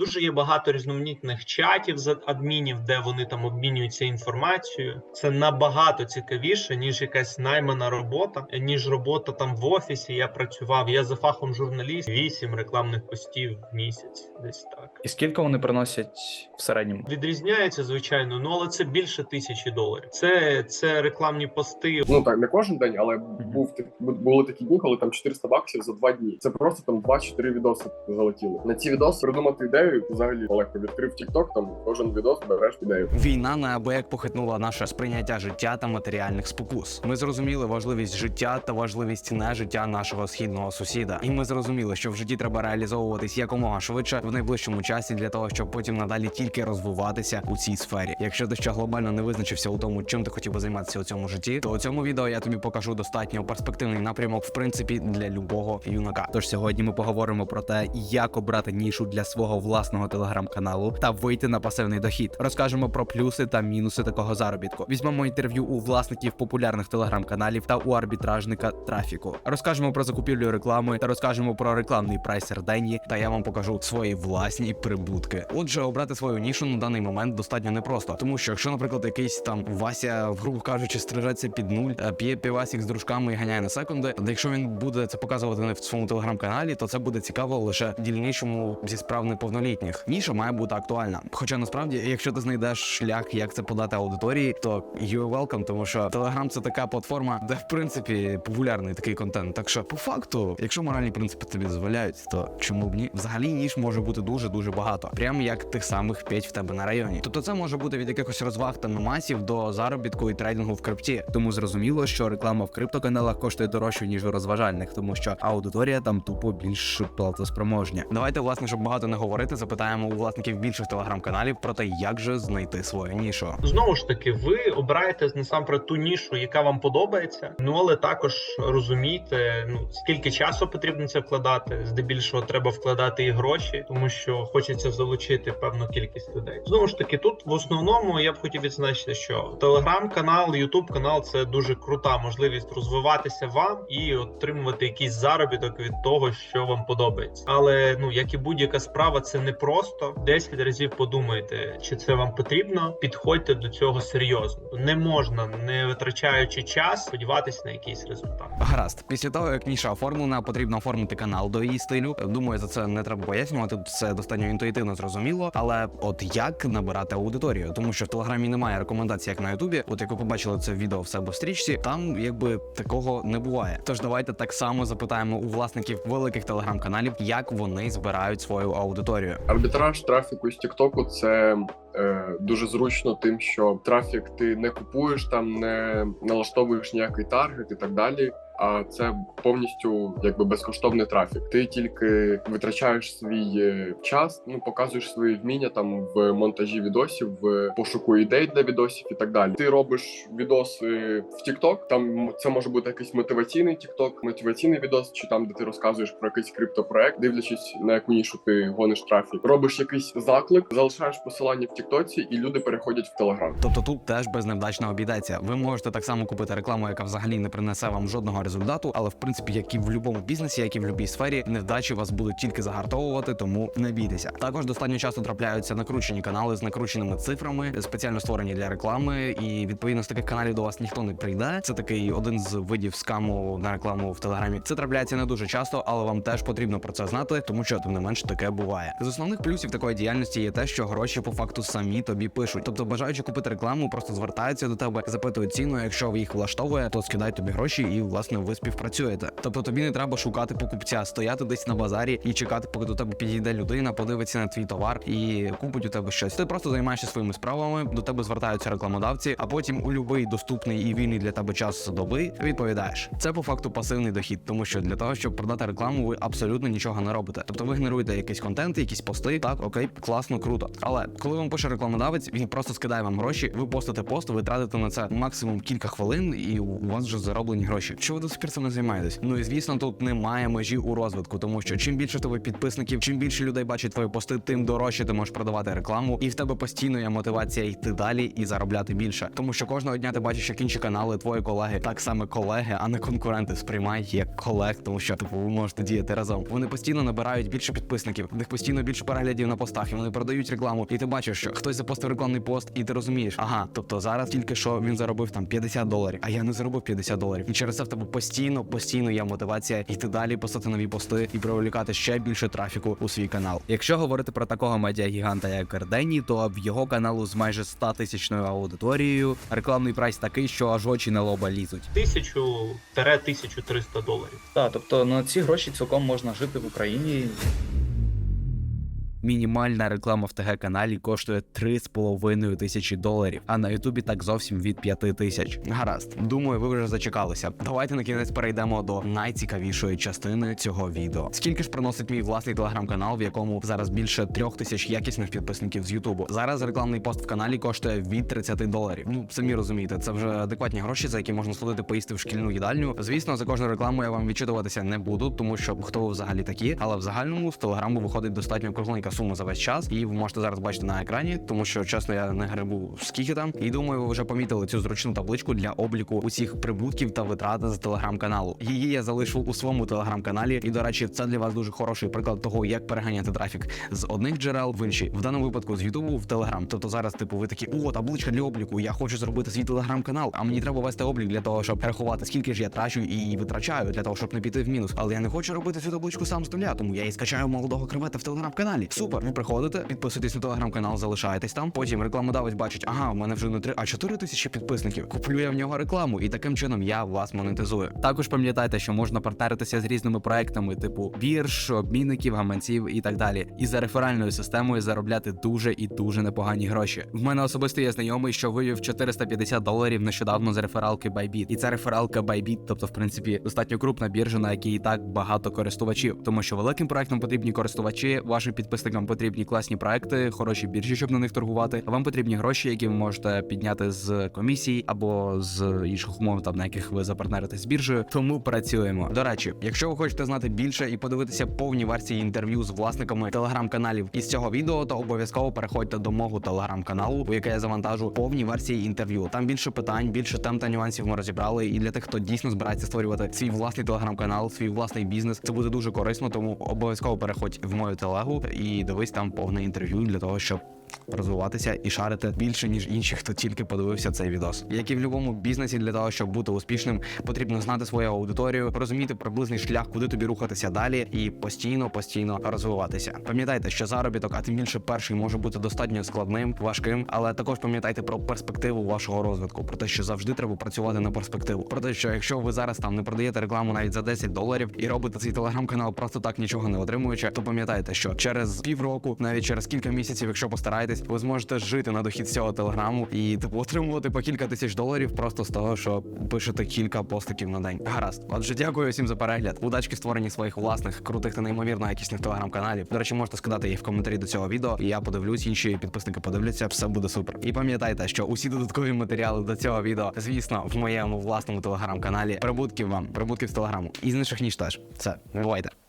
Ну, Дуже є багато різноманітних чатів з адмінів, де вони там обмінюються інформацією. Це набагато цікавіше, ніж якась наймана робота, ніж робота там в офісі. Я працював. Я за фахом журналіст, вісім рекламних постів в місяць, десь так. І скільки вони приносять в середньому? Відрізняється, звичайно, ну але це більше тисячі доларів. Це, це рекламні пости. Ну так, не кожен день, але був були такі дні, коли там 400 баксів за два дні. Це просто там 2-4 відоси залетіли. На ці відоси придумати ідею взагалі легко. Відкрив TikTok, там кожен відос береш ідею. Війна неабияк похитнула наше сприйняття життя та матеріальних спокус. Ми зрозуміли важливість життя та важливість не життя нашого східного сусіда. І ми зрозуміли, що в житті треба реалізовуватись якомога швидше в найближчому часі для того, щоб потім надалі тільки розвиватися у цій сфері. Якщо ти ще глобально не визначився у тому, чим ти хотів би займатися у цьому житті, то у цьому відео я тобі покажу достатньо перспективний напрямок, в принципі, для любого юнака. Тож сьогодні ми поговоримо про те, як обрати нішу для свого власного телеграм-каналу та вийти на пасивний дохід. Розкажемо про плюси та мінуси такого заробітку. Візьмемо інтерв'ю у власників популярних телеграм-каналів та у арбітражника трафіку. Розкажемо про закупівлю реклами та розкажемо про рекламний прайсер Денні. та я вам покажу свої власні прибутки. Отже, обрати свою нішу на даний момент достатньо непросто, тому що якщо, наприклад, якийсь там Вася, грубо кажучи, стрижеться під нуль, е, п'є півасік з дружками і ганяє на секунди. Якщо він буде це показувати не в своєму телеграм-каналі, то це буде цікаво лише дільнішому зі справ неповнолітніх. Ніша має бути актуальна. Хоча насправді, якщо ти знайдеш шлях, як це подати аудиторії, то you're welcome, тому що Телеграм це така платформа, де в принципі популярний такий контент. Так що, по факту, якщо моральні принципи тобі дозволяють, то чому б ні? Взагалі ніж може бути дуже дуже багато, прям як тих самих п'ять в тебе на районі. Тобто це може бути від якихось розваг та мемасів до заробітку і трейдингу в крипті. Тому зрозуміло, що реклама в криптоканалах коштує дорожче ніж у розважальних, тому що аудиторія там тупо більш платоспроможня. Давайте, власне, щоб багато не говорити, запитаємо у власників більших телеграм-каналів про те, як же знайти свою нішу. Знову ж таки, ви обираєте насамперед ту нішу, яка вам подобається. Ну але також розумійте, ну скільки часу потрібно це вкладати. Здебільшого треба вкладати і гроші, тому що хочеться залучити певну кількість людей. Знову ж таки, тут в основному я б хотів відзначити, що телеграм-канал, ютуб канал це дуже крута можливість розвиватися вам і отримувати якийсь заробіток від того, що вам подобається. Але ну як і будь-яка справа, це не просто 10 разів подумайте, чи це вам потрібно. Підходьте до цього серйозно. Не можна, не витрачаючи час, сподіватися на якийсь результат. Гаразд, після того як ніша оформлена, потрібно оформити канал до її стилю. Думаю, за це не треба пояснювати. Це достатньо інтуїтивно зрозуміло. Але от як набирати аудиторію, тому що в телеграмі немає рекомендацій, як на Ютубі. От як ви побачили це відео в себе в стрічці, там якби такого не буває. Тож давайте так само запитаємо у власників великих телеграм-каналів, як вони збирають свою аудиторію. Арбітраж трафіку з Тіктоку це е, дуже зручно, тим, що трафік ти не купуєш, там не налаштовуєш ніякий таргет і так далі. А це повністю якби безкоштовний трафік. Ти тільки витрачаєш свій е, час, ну показуєш свої вміння там в монтажі відосів, в пошуку ідей для відосів і так далі. Ти робиш відоси в TikTok, Там це може бути якийсь мотиваційний TikTok, мотиваційний відос, чи там, де ти розказуєш про якийсь криптопроект, дивлячись на яку нішу ти гониш трафік. Робиш якийсь заклик, залишаєш посилання в Тіктоці, і люди переходять в Телеграм. Тобто тут теж без невдач не обійдеться. Ви можете так само купити рекламу, яка взагалі не принесе вам жодного результату, але в принципі, як і в будь-якому бізнесі, як і в будь-якій сфері, невдачі вас будуть тільки загартовувати, тому не бійтеся. Також достатньо часто трапляються накручені канали з накрученими цифрами, спеціально створені для реклами, і відповідно з таких каналів до вас ніхто не прийде. Це такий один з видів скаму на рекламу в телеграмі. Це трапляється не дуже часто, але вам теж потрібно про це знати, тому що тим не менш таке буває. З основних плюсів такої діяльності є те, що гроші по факту самі тобі пишуть. Тобто, бажаючи купити рекламу, просто звертаються до тебе, запитують ціну. Якщо їх влаштовує, то скидають тобі гроші, і власне ви співпрацюєте. Тобто тобі не треба шукати покупця, стояти десь на базарі і чекати, поки до тебе підійде людина, подивиться на твій товар і купить у тебе щось. Ти просто займаєшся своїми справами, до тебе звертаються рекламодавці, а потім у будь-який доступний і вільний для тебе час доби відповідаєш. Це по факту пасивний дохід, тому що для того, щоб продати рекламу, ви абсолютно нічого не робите. Тобто ви генеруєте якийсь контент, якісь пости, так окей, класно, круто. Але коли вам пише рекламодавець, він просто скидає вам гроші, ви постите пост, ви тратите на це максимум кілька хвилин, і у вас вже зароблені гроші. Що ви сих цим не займаєтесь? Ну і звісно, тут немає межі у розвитку, тому що чим більше тебе підписників, чим більше людей бачить твої пости, тим дорожче ти можеш продавати рекламу, і в тебе постійно є мотивація йти далі і заробляти більше. Тому що кожного дня ти бачиш, як інші канали, твої колеги, так само колеги, а не конкуренти, сприймають як колег, тому що типу ви можете діяти разом. Вони постійно набирають більше підписників, в них постійно більше переглядів на постах, і вони продають рекламу. І ти бачиш, що хтось запостив рекламний пост, і ти розумієш, ага, тобто зараз тільки що він заробив там 50 доларів, а я не заробив 50 доларів. І через це в тебе постійно, постійно є мотивація йти далі, писати нові пости і привлікати ще більше трафіку у свій канал. Якщо говорити про такого медіагіганта, як Ердені, то в його каналу з майже 100 тисячною аудиторією рекламний прайс такий, що аж очі на лоба лізуть. 1000-1300 доларів. Так, тобто на ці гроші цілком можна жити в Україні. Мінімальна реклама в ТГ каналі коштує 3,5 тисячі доларів, а на Ютубі так зовсім від 5 тисяч. Гаразд, думаю, ви вже зачекалися. Давайте на кінець перейдемо до найцікавішої частини цього відео. Скільки ж приносить мій власний телеграм-канал, в якому зараз більше трьох тисяч якісних підписників з Ютубу? Зараз рекламний пост в каналі коштує від 30 доларів. Ну самі розумієте, це вже адекватні гроші, за які можна сходити поїсти в шкільну їдальню. Звісно, за кожну рекламу я вам відчитуватися не буду, тому що хто ви взагалі такі, але в загальному з телеграму виходить достатньо кругленька сума за весь час, і ви можете зараз бачити на екрані, тому що чесно, я не грибу скільки там. І думаю, ви вже помітили цю зручну табличку для обліку усіх прибутків та витрат з телеграм-каналу. Її я залишу у своєму телеграм-каналі. І до речі, це для вас дуже хороший приклад того, як переганяти трафік з одних джерел в інші. В даному випадку з Ютубу в Телеграм. Тобто зараз, типу, ви такі, о, табличка для обліку. Я хочу зробити свій телеграм-канал. А мені треба вести облік для того, щоб рахувати, скільки ж я трачу і витрачаю для того, щоб не піти в мінус. Але я не хочу робити цю табличку сам з нуля, тому я і скачаю молодого кревета в телеграм-каналі. Супер, ви приходите, підписуєтесь на телеграм-канал, залишаєтесь там. Потім рекламодавець бачить, ага, в мене вже не три, а чотири тисячі підписників. Куплю я в нього рекламу, і таким чином я вас монетизую. Також пам'ятайте, що можна партнеритися з різними проектами, типу бірж, обмінників, гаманців і так далі. І за реферальною системою заробляти дуже і дуже непогані гроші. В мене особисто є знайомий, що вивів 450 доларів нещодавно з рефералки Bybit. І ця рефералка Bybit, тобто, в принципі, достатньо крупна біржа, на якій і так багато користувачів. Тому що великим проектам потрібні користувачі, вашим підписникам потрібні класні проекти, хороші біржі, щоб на них торгувати. Вам потрібні гроші, які ви можете підняти з комісій або з інших умов, там на яких ви запартнеритесь з біржею. Тому працюємо. До речі, якщо ви хочете знати більше і подивитися повні версії інтерв'ю з власниками телеграм-каналів із цього відео, то обов'язково переходьте до мого телеграм-каналу, у яке я завантажу повні версії інтерв'ю. Там більше питань, більше тем та нюансів ми розібрали. І для тих, хто дійсно збирається створювати свій власний телеграм-канал, свій власний бізнес, це буде дуже корисно. Тому обов'язково переходь в мою телегу і дивись там повне інтерв'ю для того, щоб розвиватися і шарити більше ніж інші, хто тільки подивився цей відос. Як і в будь-якому бізнесі, для того, щоб бути успішним, потрібно знати свою аудиторію, розуміти приблизний шлях, куди тобі рухатися далі, і постійно, постійно розвиватися. Пам'ятайте, що заробіток, а тим більше перший може бути достатньо складним, важким, але також пам'ятайте про перспективу вашого розвитку, про те, що завжди треба працювати на перспективу. Про те, що якщо ви зараз там не продаєте рекламу навіть за 10 доларів і робите цей телеграм-канал просто так нічого не отримуючи, то пам'ятайте, що через півроку, навіть через кілька місяців, якщо постараєтесь, ви зможете жити на дохід цього телеграму і типу отримувати по кілька тисяч доларів просто з того, що пишете кілька постиків на день. Гаразд. Отже, дякую всім за перегляд. Удачки створенні своїх власних крутих та неймовірно якісних телеграм-каналів. До речі, можете скидати їх в коментарі до цього відео. І я подивлюсь, інші підписники подивляться. Все буде супер. І пам'ятайте, що усі додаткові матеріали до цього відео, звісно, в моєму власному телеграм-каналі. Прибутків вам, прибутків з телеграму. І з інших ніж теж. Все, бувайте.